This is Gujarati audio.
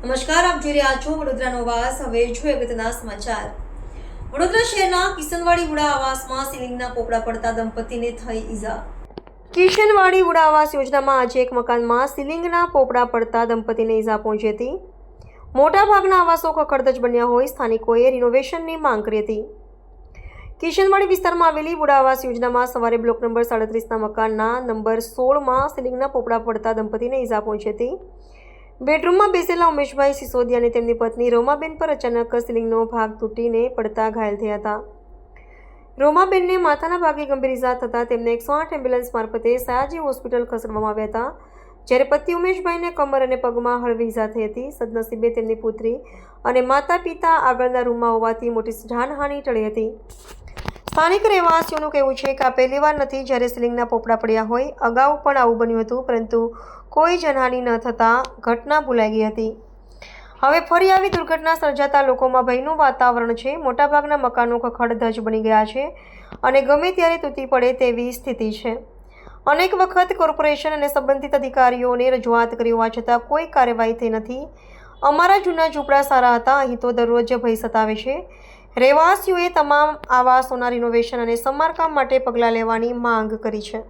નમસ્કાર, આપ જોઈ રહ્યા છો વડોદરાનો વાસ હવે જોઈએ અગત્યના સમાચાર. વડોદરા શહેરના કિશનવાડી વુડા આવાસમાં સીલિંગના પોપડા પડતા દંપતીને થઈ ઈજા. કિશનવાડી વુડા આવાસ યોજનામાં આજે એક મકાનમાં સીલિંગના પોપડા પડતા દંપતીને ઈજા પહોંચી હતી. મોટાભાગના આવાસો ખખડધજ બન્યા હોય, સ્થાનિકોએ રિનોવેશનની માંગ કરી હતી. કિશનવાડી વિસ્તારમાં આવેલી વુડા યોજનામાં સવારે બ્લોક નંબર સાડત્રીસના મકાનના નંબર સોળમાં સિલિંગના પોપડા પડતા દંપતીને ઈજા પહોંચી હતી. બેડરૂમમાં બેસેલા ઉમેશભાઈ સિસોદિયા અને તેમની પત્ની રોમાબેન પર અચાનક સિલિંગનો ભાગ તૂટીને પડતા ઘાયલ થયા હતા. રોમાબેનને માથાના ભાગે ગંભીર ઇજા થતાં તેમને એકસો આઠ એમ્બ્યુલન્સ મારફતે સયાજી હોસ્પિટલ ખસેડવામાં આવ્યા હતા. જ્યારે પતિ ઉમેશભાઈને કમર અને પગમાં હળવી ઇજા થઈ હતી, સદનસીબે તેમની પુત્રી અને માતા પિતા આગળના રૂમમાં હોવાથી મોટી જાનહાનિ ટળી હતી. સ્થાનિક રહેવાસીઓનું કહેવું છે કે આ પહેલીવાર નથી જ્યારે સિલિંગના પોપડા પડ્યા હોય. અગાઉ પણ આવું બન્યું હતું, પરંતુ કોઈ જનહાનિ ન થતાં ઘટના ભૂલાઈ ગઈ હતી. હવે ફરી આવી દુર્ઘટના સર્જાતા લોકોમાં ભયનું વાતાવરણ છે. મોટાભાગના મકાનો ખખડધજ બની ગયા છે અને ગમે ત્યારે તૂટી પડે તેવી સ્થિતિ છે. અનેક વખત કોર્પોરેશન અને સંબંધિત અધિકારીઓને રજૂઆત કરી હોવા છતાં કોઈ કાર્યવાહી થઈ નથી. અમારા જૂના ઝૂંપડા સારા હતા, અહીં તો દરરોજ ભય સતાવે છે. રહેવાસીઓએ તમામ આવાસોના રિનોવેશન અને સમારકામ માટે પગલાં લેવાની માંગ કરી છે.